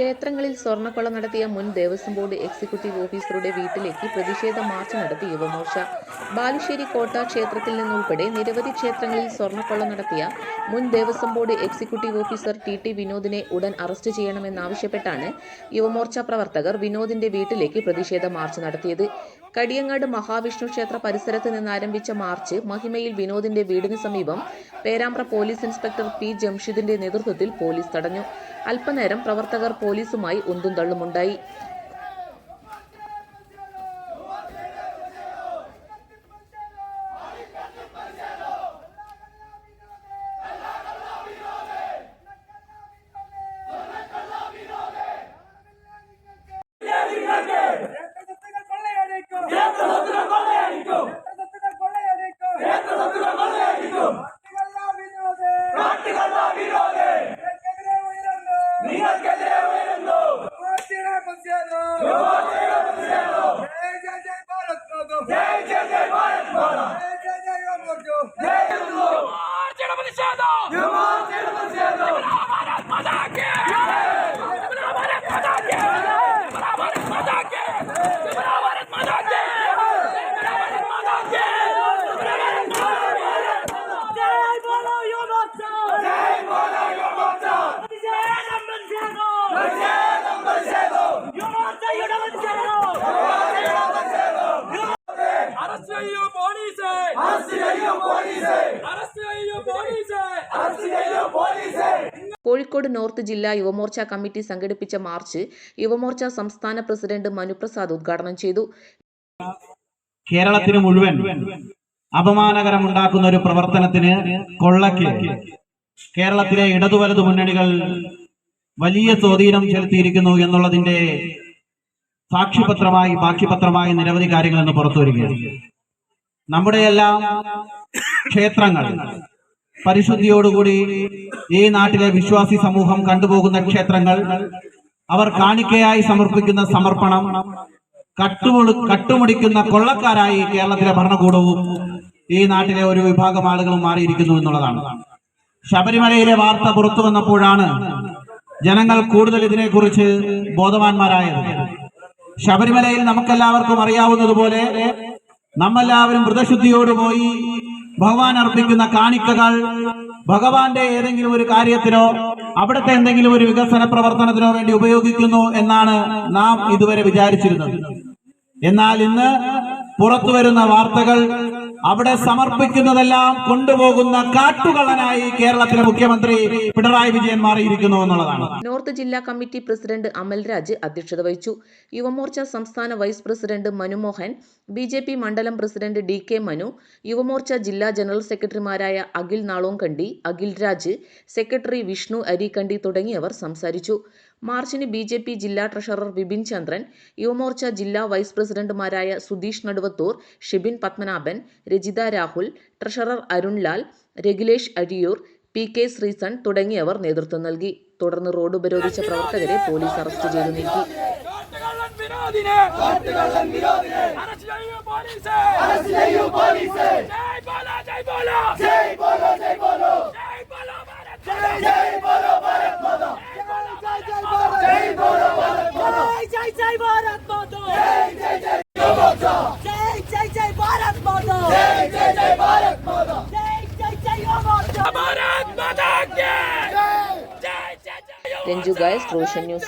ക്ഷേത്രങ്ങളിൽ സ്വർണക്കൊള്ള നടത്തിയ മുൻ ദേവസ്വം ബോർഡ് എക്സിക്യൂട്ടീവ് ഓഫീസറുടെ വീട്ടിലേക്ക് പ്രതിഷേധ മാർച്ച് നടത്തി യുവമോർച്ച. ബാലുശ്ശേരി കോട്ട ക്ഷേത്രത്തിൽ നിന്നുൾപ്പെടെ നിരവധി ക്ഷേത്രങ്ങളിൽ സ്വർണക്കൊള്ള നടത്തിയ മുൻ Devaswom board executive officer T T വിനോദിനെ ഉടൻ അറസ്റ്റ് ചെയ്യണമെന്നാവശ്യപ്പെട്ടാണ് യുവമോർച്ച പ്രവർത്തകർ വിനോദിന്റെ വീട്ടിലേക്ക് പ്രതിഷേധ മാർച്ച് നടത്തിയത്. കടിയങ്ങാട് മഹാവിഷ്ണു ക്ഷേത്ര പരിസരത്ത് നിന്ന് ആരംഭിച്ച മാർച്ച് മഹിമയിൽ വിനോദിന്റെ വീടിന് സമീപം പേരാമ്പ്ര പോലീസ് ഇൻസ്പെക്ടർ പി ജംഷിദിന്റെ നേതൃത്വത്തിൽ പോലീസ് തടഞ്ഞു. അല്പനേരം പ്രവർത്തകർ പോലീസുമായി ഉന്തും തള്ളുമുണ്ടായി ക്ഷേത്രസ്വത്തുക്കൾ കൊള്ളയടിക്കും. ക്ഷേത്രസ്വത്തുക്കൾ കൊള്ളയടിക്കും. കാട്ടുകള്ളാ വിനോദേ. നിങ്ങൾക്കെതിരെ ഉയരുന്നു. യുവമോർച്ചയുടെ പ്രതിഷേധം. ജയ് ജയ് ജയ് ഭാരത് മാതാ. ജയ് ജയ് ജയ് യുവമോർച്ച. യുവമോർച്ചയുടെ പ്രതിഷേധം യുവമോർച്ചയുടെ പ്രതിഷേധം. ഭാരത് മാതാക്ക് ഭാരത് മാതാക്ക് ഭാരത് മാതാക്ക് ഭാരത് മാതാക്ക് ഭാരത് മാതാക്ക് ജയ് ബോലോ യുവമോർച്ച ജയ് ബോലോ യുവമോർച്ച. പ്രതിഷേധം പ്രതിഷേധം പ്രതിഷേധം, പ്രതിഷേധം. യുവമോർച്ചയുടെ പ്രതിഷേധം യുവമോർച്ചയുടെ പ്രതിഷേധം. അറസ്റ്റ് ചെയ്യൂ പോലീസേ അറസ്റ്റ് ചെയ്യൂ പോലീസേ. അറസ്റ്റ് ചെയ്യൂ പോലീസേ അറസ്റ്റ് ചെയ്യൂ പോലീസേ. കോഴിക്കോട് നോർത്ത് ജില്ലാ യുവമോർച്ച കമ്മിറ്റി സംഘടിപ്പിച്ച മാർച്ച് യുവമോർച്ച സംസ്ഥാന പ്രസിഡന്റ് മനുപ്രസാദ് ഉദ്ഘാടനം ചെയ്തു. കേരളത്തിന് മുഴുവൻ അപമാനകരമുണ്ടാക്കുന്ന ഒരു പ്രവർത്തനത്തിന് കൊള്ളയ്ക്ക്. കേരളത്തിലെ ഇടതുവലതു മുന്നണികൾ വലിയ സ്വാധീനം ചെലുത്തിയിരിക്കുന്നു എന്നുള്ളതിന്റെ സാക്ഷിപത്രമായി ബാക്കിപത്രമായി നിരവധി കാര്യങ്ങൾ ഇന്ന് പുറത്തു വരികയാണ് നമ്മുടെയെല്ലാം ക്ഷേത്രങ്ങൾ പരിശുദ്ധിയോടുകൂടി ഈ നാട്ടിലെ വിശ്വാസി സമൂഹം കണ്ടുപോകുന്ന ക്ഷേത്രങ്ങൾ അവർ കാണിക്കയായി സമർപ്പിക്കുന്ന സമർപ്പണം കട്ടുമുളു കട്ടുമുടിക്കുന്ന കൊള്ളക്കാരായി കേരളത്തിലെ ഭരണകൂടവും ഈ നാട്ടിലെ ഒരു വിഭാഗം ആളുകളും മാറിയിരിക്കുന്നു എന്നുള്ളതാണ്. ശബരിമലയിലെ വാർത്ത പുറത്തു വന്നപ്പോഴാണ് ജനങ്ങൾ കൂടുതൽ ഇതിനെക്കുറിച്ച് ബോധവാന്മാരായത്. ശബരിമലയിൽ നമുക്കെല്ലാവർക്കും അറിയാവുന്നതുപോലെ നമ്മെല്ലാവരും വ്രതശുദ്ധിയോട് പോയി ഭഗവാൻ അർപ്പിക്കുന്ന കാണിക്കകൾ ഭഗവാന്റെ ഏതെങ്കിലും ഒരു കാര്യത്തിനോ അവിടുത്തെ എന്തെങ്കിലും ഒരു വികസന പ്രവർത്തനത്തിനോ വേണ്ടി ഉപയോഗിക്കുന്നു എന്നാണ് നാം ഇതുവരെ വിചാരിച്ചിരുന്നത്. എന്നാൽ ഇന്ന് പുറത്തു വരുന്ന വാർത്തകൾ അവിടെ സമർപ്പിക്കുന്നതെല്ലാം കൊണ്ടുപോകുന്ന കാട്ടുകളനായി കേരളത്തിലെ മുഖ്യമന്ത്രി പിണറായി വിജയൻ മാറിയിരിക്കുന്നു എന്നുള്ളതാണ്. നോർത്ത് ജില്ലാ കമ്മിറ്റി പ്രസിഡന്റ് അമൽരാജ് അധ്യക്ഷത വഹിച്ചു. യുവമോർച്ച സംസ്ഥാന vice president Manumohan B J P മണ്ഡലം president D K Manu Yuvamorcha ജില്ലാ ജനറൽ സെക്രട്ടറിമാരായ അഖിൽ നാളോങ്കണ്ടി അഖിൽ രാജ് സെക്രട്ടറി വിഷ്ണു അരിക്കണ്ടി തുടങ്ങിയവർ സംസാരിച്ചു. മാർച്ചിന് ബി ജെ പി ജില്ലാ ട്രഷറർ വിപിൻ ചന്ദ്രൻ യുവമോർച്ച ജില്ലാ വൈസ് പ്രസിഡന്റുമാരായ Sudheesh Naduvathur Shibin Padmanabhan Rajitha Rahul treasurer Arunlal Ragulesh Azhiyur P K Sreeson തുടങ്ങിയവർ നേതൃത്വം നൽകി. തുടർന്ന് റോഡ് ഉപരോധിച്ച പ്രവർത്തകരെ പോലീസ് അറസ്റ്റ് ചെയ്തു നീക്കി. जय भारत माता जय जय जय योगा जय जय जय भारत माता जय जय जय भारत माता जय जय जय योगा भारत माता की जय जय जय तेंजू गाइस रोशन न्यूज़